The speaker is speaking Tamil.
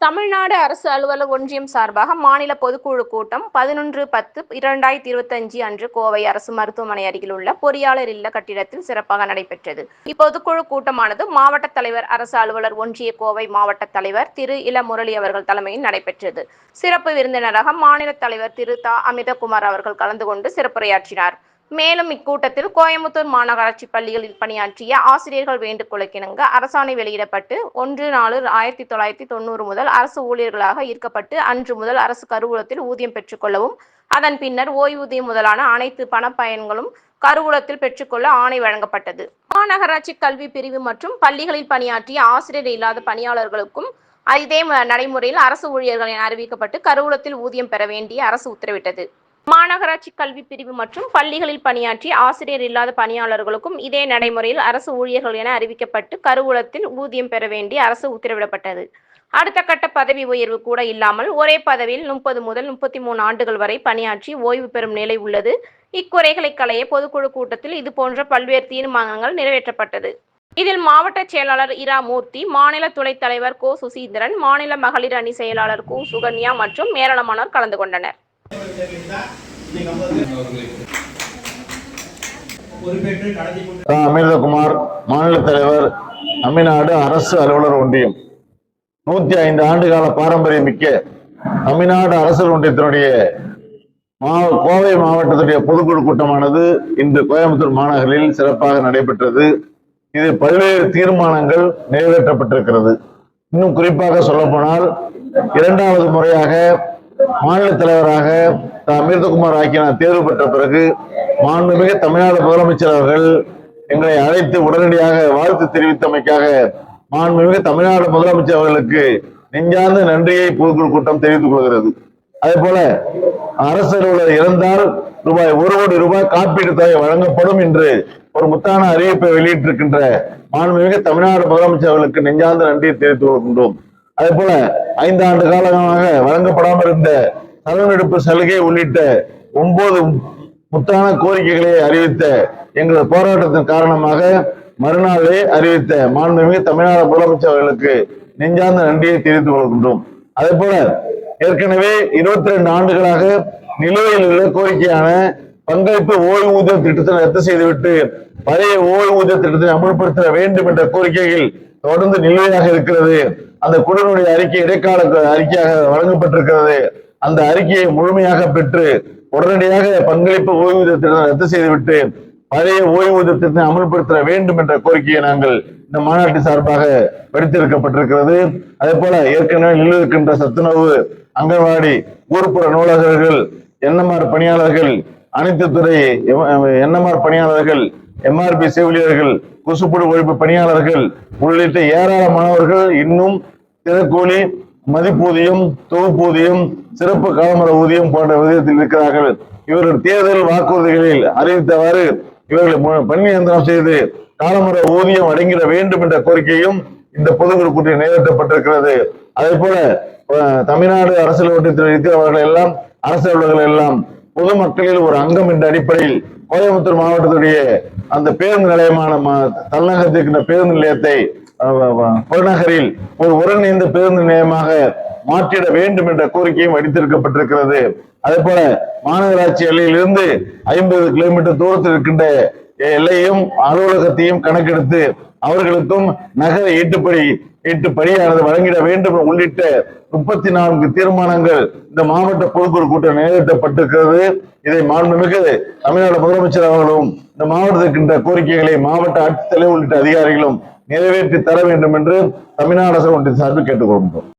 தமிழ்நாடு அரசு அலுவலர் ஒன்றியம் சார்பாக மாநில பொதுக்குழு கூட்டம் பதினொன்று பத்து இரண்டாயிரத்தி இருபத்தஞ்சு அன்று கோவை அரசு மருத்துவமனை அருகில் உள்ள பொறியாளர் இல்ல கட்டிடத்தில் சிறப்பாக நடைபெற்றது. இப்பொதுக்குழு கூட்டமானது மாவட்ட தலைவர் அரசு அலுவலர் ஒன்றிய கோவை மாவட்ட தலைவர் திரு இள முரளி அவர்கள் தலைமையில் நடைபெற்றது. சிறப்பு விருந்தினராக மாநில தலைவர் திரு தா. அமிதகுமார் அவர்கள் கலந்து கொண்டு சிறப்புரையாற்றினார். மேலும் இக்கூட்டத்தில் கோயம்புத்தூர் மாநகராட்சி பள்ளிகளில் பணியாற்றிய ஆசிரியர்கள் வேண்டுகோளுக்கிணங்க அரசாணை வெளியிடப்பட்டு ஒன்று நாலு ஆயிரத்தி தொள்ளாயிரத்தி தொண்ணூறு முதல் அரசு ஊழியர்களாக ஈர்க்கப்பட்டு அன்று முதல் அரசு கருவூலத்தில் ஊதியம் பெற்றுக்கொள்ளவும் அதன் பின்னர் ஓய்வூதியம் முதலான அனைத்து பணப்பயன்களும் கருவூலத்தில் பெற்றுக்கொள்ள ஆணை வழங்கப்பட்டது. மாநகராட்சி கல்வி பிரிவு மற்றும் பள்ளிகளில் பணியாற்றிய ஆசிரியர் இல்லாத பணியாளர்களுக்கும் இதே நடைமுறையில் அரசு ஊழியர்கள் என அறிவிக்கப்பட்டு கருவூலத்தில் ஊதியம் பெற வேண்டிய அரசு உத்தரவிட்டது. மாநகராட்சி கல்வி பிரிவு மற்றும் பள்ளிகளில் பணியாற்றி ஆசிரியர் இல்லாத பணியாளர்களுக்கும் இதே நடைமுறையில் அரசு ஊழியர்கள் என அறிவிக்கப்பட்டு கருவூலத்தில் ஊதியம் பெற வேண்டி அரசு உத்தரவிடப்பட்டது. அடுத்த கட்ட பதவி உயர்வு கூட இல்லாமல் ஒரே பதவியில் முப்பது முதல் முப்பத்தி மூணு ஆண்டுகள் வரை பணியாற்றி ஓய்வு பெறும் நிலை உள்ளது. இக்குறைகளை களைய பொதுக்குழு கூட்டத்தில் இது போன்ற பல்வேறு தீர்மானங்கள் நிறைவேற்றப்பட்டது. இதில் மாவட்ட செயலாளர் இரா மூர்த்தி மாநில துணைத் தலைவர் கோ. சுசீந்திரன் மாநில மகளிர் அணி செயலாளர் கு. சுகன்யா மற்றும் ஏராளமானோர் கலந்து கொண்டனர். அமிர்தகுமார் மாநில தலைவர் தமிழ்நாடு அரசு அலுவலர் ஒன்றியம். நூத்தி ஐந்து ஆண்டு கால பாரம்பரியம் மிக்க தமிழ்நாடு அரசு ஒன்றியத்தினுடைய கோவை மாவட்டத்துடைய பொதுக்குழு கூட்டமானது இன்று கோயம்புத்தூர் மாநகரில் சிறப்பாக நடைபெற்றது. இது பல்வேறு தீர்மானங்கள் நிறைவேற்றப்பட்டிருக்கிறது. இன்னும் குறிப்பாக சொல்லப்போனால் இரண்டாவது முறையாக மாநில தலைவராக அமிர்தகுமார் அமிர்தகுமார் நான் தேர்வு பெற்ற பிறகு மாண்புமிகு தமிழ்நாடு முதலமைச்சர் அவர்கள் எங்களை அழைத்து உடனடியாக வாழ்த்து தெரிவித்தமைக்காக மாண்புமிகு தமிழ்நாடு முதலமைச்சர் அவர்களுக்கு நெஞ்சார்ந்த நன்றியை பொதுக்குழு கூட்டம் தெரிவித்துக் கொள்கிறது. அதே போல அரசு அலுவலர் இறந்தால் ரூபாய் ஒரு கோடி ரூபாய் காப்பீடு தொகை வழங்கப்படும் என்று ஒரு முத்தான அறிவிப்பை வெளியிட்டிருக்கின்ற மாண்புமிகு தமிழ்நாடு முதலமைச்சர் அவர்களுக்கு நெஞ்சார்ந்த நன்றியை தெரிவித்துக் கொள்கின்றோம். அதே போல ஐந்து ஆண்டு காலமாக வழங்கப்படாமல் இருந்த சலனெடுப்பு சலுகை உள்ளிட்ட ஒன்பது முத்தான கோரிக்கைகளை அறிவித்த எங்கள் போராட்டத்தின் காரணமாக மறுநாளே அறிவித்த மாண்புமிகு தமிழ்நாடு முதலமைச்சர் அவர்களுக்கு நெஞ்சார்ந்த நன்றியை தெரிவித்துக் கொள்கின்றோம். அதே போல ஏற்கனவே இருபத்தி ரெண்டு ஆண்டுகளாக நிலுவையில் உள்ள கோரிக்கையான பங்களிப்பு ஓய்வூதிய திட்டத்தை ரத்து செய்துவிட்டு பழைய ஓய்வூதிய திட்டத்தை அமல்படுத்த வேண்டும் என்ற கோரிக்கைகள் தொடர்ந்து நிலுவையாக இருக்கிறது. அந்த குடனுடைய அறிக்கை இடைக்கால அறிக்கையாக வழங்கப்பட்டிருக்கிறது. அந்த அறிக்கையை முழுமையாக பெற்று உடனடியாக பங்களிப்பு ஓய்வூதிய திட்டத்தை ரத்து செய்துவிட்டு பழைய ஓய்வூதிய திட்டத்தை அமல்படுத்த வேண்டும் என்ற கோரிக்கையை நாங்கள் இந்த மாநாட்டு சார்பாக விடுத்திருக்கப்பட்டிருக்கிறது அதே போல ஏற்கனவே நிலவிருக்கின்ற சத்துணவு அங்கன்வாடி ஊர்ப்புற நூலகர்கள் என்எம்ஆர் பணியாளர்கள் அனைத்து துறை என்எம்ஆர் பணியாளர்கள் எம்ஆர்பி செவிலியர்கள் கொசுப்புழு ஒழிப்பு பணியாளர்கள் உள்ளிட்ட ஏராளமானவர்கள் இன்னும் திறக்கூலி மதிப்பூதியம் தொகுப்பூதியம் சிறப்பு காலமர ஊதியம் போன்ற விதத்தில் இருக்கிறார்கள். இவர்கள் தேர்தல் வாக்குறுதிகளில் அறிவித்தவாறு இவர்களை பணி நியந்தனம் செய்து காலமுற ஊதியம் அடங்கிட வேண்டும் என்ற கோரிக்கையும் இந்த பொதுக்குழு கூட்டம் நிறைவேற்றப்பட்டிருக்கிறது. அதே போல தமிழ்நாடு அரசியல் ஒன்றியத்தில் இருக்கிறவர்கள் எல்லாம் அரசு அலுவலர்கள் எல்லாம் பொதுமக்களில் ஒரு அங்கம் என்ற அடிப்படையில் கோயம்புத்தூர் மாவட்டத்துடைய அந்த பேருந்து நிலையமான ம- தலைநகரத்தில் இருக்கின்ற பேருந்து நிலையத்தை புறநகரில் ஒரு ஒருங்கிணைந்த பேருந்து நிலையமாக மாற்றிட வேண்டும் என்ற கோரிக்கையும் அடித்திருக்கப்பட்டிருக்கிறது அதே போல மாநகராட்சி எல்லையிலிருந்து ஐம்பது கிலோமீட்டர் தூரத்தில் இருக்கின்ற எல்லையும் அலுவலகத்தையும் கணக்கெடுத்து அவர்களுக்கும் நகர ஈட்டுப்படி ஈட்டுப்படியானது வழங்கிட வேண்டும் உள்ளிட்ட முப்பத்தி நான்கு தீர்மானங்கள் இந்த மாவட்ட பொதுக்குழு கூட்டம் நிறைவேற்றப்பட்டிருக்கிறது. இதை மாண்புமிகு தமிழ்நாடு முதலமைச்சர் அவர்களும் இந்த மாவட்டத்திற்கின்ற கோரிக்கைகளை மாவட்ட ஆட்சித்தலைவர் உள்ளிட்ட அதிகாரிகளும் நிறைவேற்றி தர வேண்டும் என்று தமிழ்நாடு அரசு ஒன்றிய சார்பில் கேட்டுக்கொள்கிறோம்